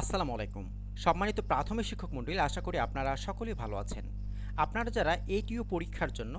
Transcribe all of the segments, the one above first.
আসসালামু আলাইকুম। সম্মানিত প্রাথমিক শিক্ষক মণ্ডলী, আশা করি আপনারা সকলেই ভালো আছেন। আপনারা যারা এইটিও পরীক্ষার জন্য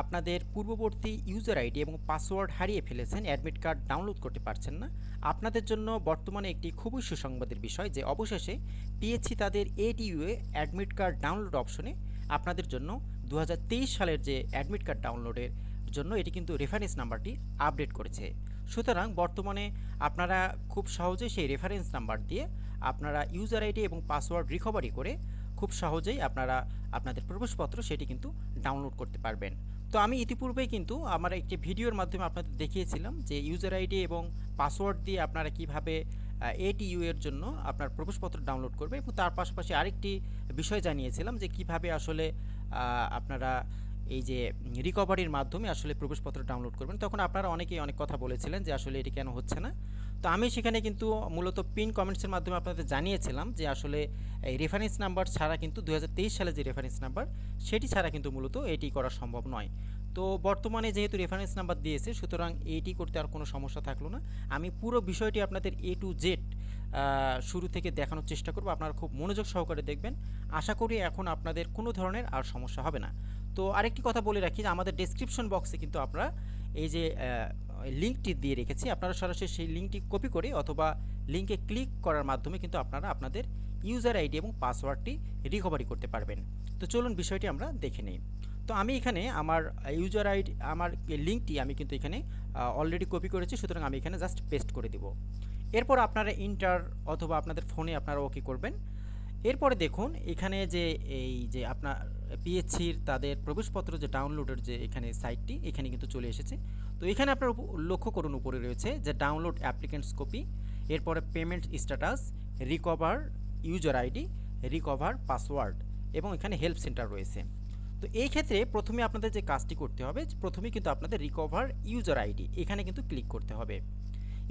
আপনাদের পূর্ববর্তী ইউজার আইডি এবং পাসওয়ার্ড হারিয়ে ফেলেছেন, অ্যাডমিট কার্ড ডাউনলোড করতে পারছেন না, আপনাদের জন্য বর্তমানে একটি খুবই সুসংবাদের বিষয় যে অবশেষে পিএসসি তাদের এটিইউ এ অ্যাডমিট কার্ড ডাউনলোড অপশনে। আপনাদের জন্য দু হাজার তেইশ সালের যে অ্যাডমিট কার্ড ডাউনলোডের জন্য এটি কিন্তু রেফারেন্স নাম্বারটি আপডেট করেছে। সুতরাং বর্তমানে আপনারা খুব সহজে সেই রেফারেন্স নাম্বার দিয়ে আপনারা ইউজার আইডি এবং পাসওয়ার্ড রিকভারি করে খুব সহজেই আপনারা আপনাদের প্রবেশপত্র সেটি কিন্তু ডাউনলোড করতে পারবেন। তো আমি ইতিপূর্বেই কিন্তু আমার একটি ভিডিওর মাধ্যমে আপনাদের দেখিয়েছিলাম যে ইউজার আইডি এবং পাসওয়ার্ড দিয়ে আপনারা কীভাবে এটিইউ এর জন্য আপনার প্রবেশপত্র ডাউনলোড করবে এবং তার পাশাপাশি আরেকটি বিষয় জানিয়েছিলাম যে কীভাবে আসলে আপনারা এই যে রিকভারির মাধ্যমে আসলে প্রবেশপত্র ডাউনলোড করবেন। তখন আপনারা অনেকেই অনেক কথা বলেছিলেন যে আসলে এটি কেন হচ্ছে না। তো আমি সেখানে কিন্তু মূলত পিন কমেন্টসের মাধ্যমে আপনাদের জানিয়েছিলাম যে আসলে এই রেফারেন্স নাম্বার ছাড়া কিন্তু দু হাজার তেইশ সালে যে রেফারেন্স নাম্বার সেটি ছাড়া কিন্তু মূলত এটি করা সম্ভব নয়। তো বর্তমানে যেহেতু রেফারেন্স নাম্বার দিয়েছে, সুতরাং এইটি করতে আর কোনো সমস্যা থাকল না। আমি পুরো বিষয়টি আপনাদের এ টু জেড শুরু থেকে দেখানোর চেষ্টা করব। আপনারা খুব মনোযোগ সহকারে দেখবেন। আশা করি এখন আপনাদের কোনো ধরনের আর সমস্যা হবে না। তো আরেকটি কথা বলে রাখি যে আমাদের ডেসক্রিপশন বক্সে কিন্তু আপনারা এই যে লিঙ্কটি দিয়ে রেখেছি। আপনারা সরাসরি সেই লিঙ্কটি কপি করে অথবা লিঙ্কে ক্লিক করার মাধ্যমে কিন্তু আপনারা আপনাদের ইউজার আইডি এবং পাসওয়ার্ডটি রিকভারি করতে পারবেন। তো চলুন বিষয়টি আমরা দেখে নিই। তো আমি এখানে আমার ইউজার আইডি আমার লিঙ্কটি আমি কিন্তু এখানে অলরেডি কপি করেছি, সুতরাং আমি এখানে জাস্ট পেস্ট করে দিব। এরপর আপনারা ইন্টার অথবা আপনাদের ফোনে আপনারা ওকে করবেন। এরপরে দেখুন, এখানে যে এই যে আপনার পিএইচসির তাদের প্রবেশপত্র যে ডাউনলোডের যে এখানে সাইটটি, এখানে কিন্তু চলে এসেছে। তো এখানে আপনার লক্ষ্য করুন উপরে রয়েছে যে ডাউনলোড অ্যাপ্লিকেন্টস কপি, এরপরে payment status, recover user ID, recover password এবং এখানে হেল্প সেন্টার রয়েছে। তো এই ক্ষেত্রে প্রথমে আপনাদের যে কাজটি করতে হবে প্রথমে কিন্তু আপনাদের রিকভার ইউজার আইডি, এখানে কিন্তু ক্লিক করতে হবে।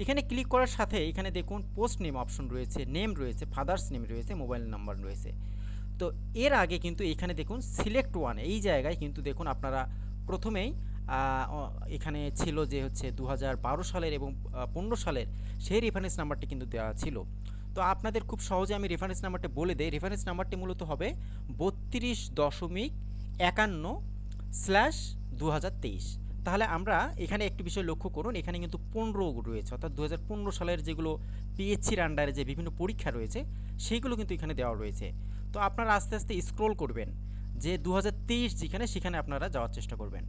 এখানে ক্লিক করার সাথে এখানে দেখুন পোস্ট নেম অপশন রয়েছে, নেম রয়েছে, ফাদার্স নেম রয়েছে, মোবাইল নাম্বার রয়েছে। তো এর আগে কিন্তু এখানে দেখুন সিলেক্ট ওয়ান এই জায়গায় কিন্তু দেখুন আপনারা প্রথমেই এখানে ছিল যে হচ্ছে দু হাজার বারো সালের এবং পনেরো সালের সেই রেফারেন্স নাম্বারটি কিন্তু দেওয়া ছিল। তো আপনাদের খুব সহজে আমি রেফারেন্স নাম্বারটি বলে দেই। রেফারেন্স নাম্বারটি মূলত হবে বত্রিশ দশমিক একান্ন স্ল্যাশ দু হাজার তেইশ। তাহলে আমরা এখানে একটি বিষয় লক্ষ্য করুন, এখানে কিন্তু পনেরো রয়েছে, অর্থাৎ দু হাজার পনেরো সালের যেগুলো পিএইচসির আন্ডারে যে বিভিন্ন পরীক্ষা রয়েছে, সেইগুলো কিন্তু এখানে দেওয়া রয়েছে। তো আপনারা আস্তে আস্তে স্ক্রোল করবেন, যে দু হাজার তেইশ যেখানে, সেখানে আপনারা যাওয়ার চেষ্টা করবেন।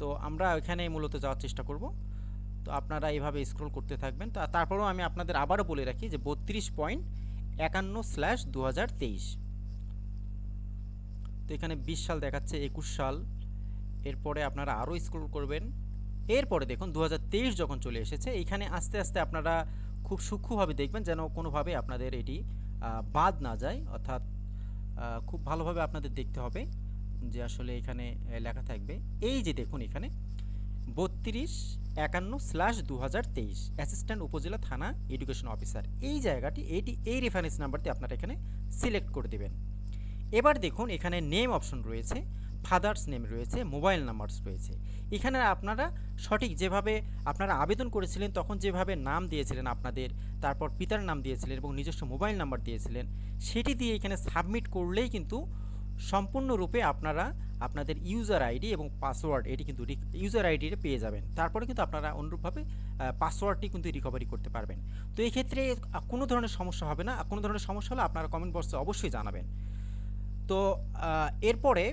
তো আমরা ওইখানে মূলত যাওয়ার চেষ্টা করব। তো আপনারা এইভাবে স্ক্রোল করতে থাকবেন। তা তারপরেও আমি আপনাদের আবারও বলে রাখি যে বত্রিশ পয়েন্ট একান্ন স্ল্যাশ দু হাজার তেইশ। তো এখানে বিশ সাল দেখাচ্ছে, একুশ সাল। এরপরে আপনারা আরও স্ক্রল করবেন। এরপরে দেখুন দু হাজার তেইশ যখন চলে এসেছে এখানে আস্তে আস্তে আপনারা খুব সূক্ষ্মভাবে দেখবেন যেন কোনোভাবে আপনাদের এটি বাদ না যায়। অর্থাৎ খুব ভালোভাবে আপনাদের দেখতে হবে যে আসলে এখানে লেখা থাকবে। এই যে দেখুন এখানে, বত্রিশ একান্ন স্ল্যাশ দু হাজার তেইশ অ্যাসিস্ট্যান্ট উপজেলা থানা এডুকেশন অফিসার এই জায়গাটি এইটি এই রেফারেন্স নাম্বারটি আপনারা এখানে সিলেক্ট করে দেবেন। এবার দেখুন, এখানে নেম অপশন রয়েছে। ফাদার্স নেম রয়েছে, মোবাইল নাম্বারস রয়েছে। এখানে আপনারা সঠিক যেভাবে আপনারা আবেদন করেছিলেন, তখন যেভাবে নাম দিয়েছিলেন আপনাদের, তারপর পিতার নাম দিয়েছিলেন এবং নিজস্ব মোবাইল নাম্বার দিয়েছিলেন, সেটি দিয়ে এখানে সাবমিট করলেই কিন্তু সম্পূর্ণরূপে আপনারা আপনাদের ইউজার আইডি এবং পাসওয়ার্ড, এটি কিন্তু ইউজার আইডিটা পেয়ে যাবেন। তারপরে কিন্তু আপনারা অনুরূপভাবে পাসওয়ার্ডটি কিন্তু রিকভারি করতে পারবেন। তো এই ক্ষেত্রে কোনো ধরনের সমস্যা হবে না। কোনো ধরনের সমস্যা হলে আপনারা কমেন্ট বক্সে অবশ্যই জানাবেন। তো এরপরে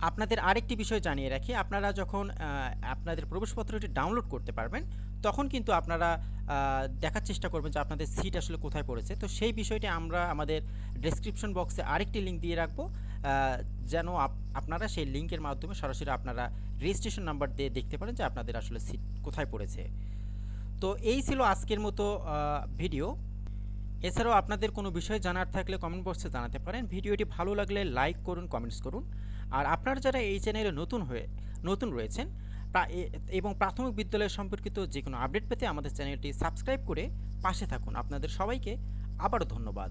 আপনাদের আরেকটি বিষয় জানিয়ে রাখি। আপনারা যখন আপনাদের প্রবেশপত্রটি ডাউনলোড করতে পারবেন, তখন কিন্তু আপনারা দেখার চেষ্টা করবেন যে আপনাদের সিট আসলে কোথায় পড়েছে। তো সেই বিষয়টি আমরা আমাদের ডেসক্রিপশন বক্সে আরেকটি লিঙ্ক দিয়ে রাখব। যেন আপ- আপনারা সেই লিঙ্কের মাধ্যমে সরাসরি আপনারা রেজিস্ট্রেশন নাম্বার দিয়ে দেখতে পারেন যে আপনাদের আসলে সিট কোথায় পড়েছে। তো এই ছিল আজকের মতো ভিডিও এছাড়াও আপনাদের কোনো বিষয় জানার থাকলে কমেন্ট বক্সে জানাতে পারেন। ভিডিওটি ভালো লাগলে লাইক করুন কমেন্টস করুন। আর আপনারা যারা এই চ্যানেলে নতুন হয়ে, নতুন রয়েছেন এবং প্রাথমিক বিদ্যালয় সম্পর্কিত যে কোনো আপডেট পেতে আমাদের চ্যানেলটি সাবস্ক্রাইব করে পাশে থাকুন। আপনাদের সবাইকে আবারও ধন্যবাদ।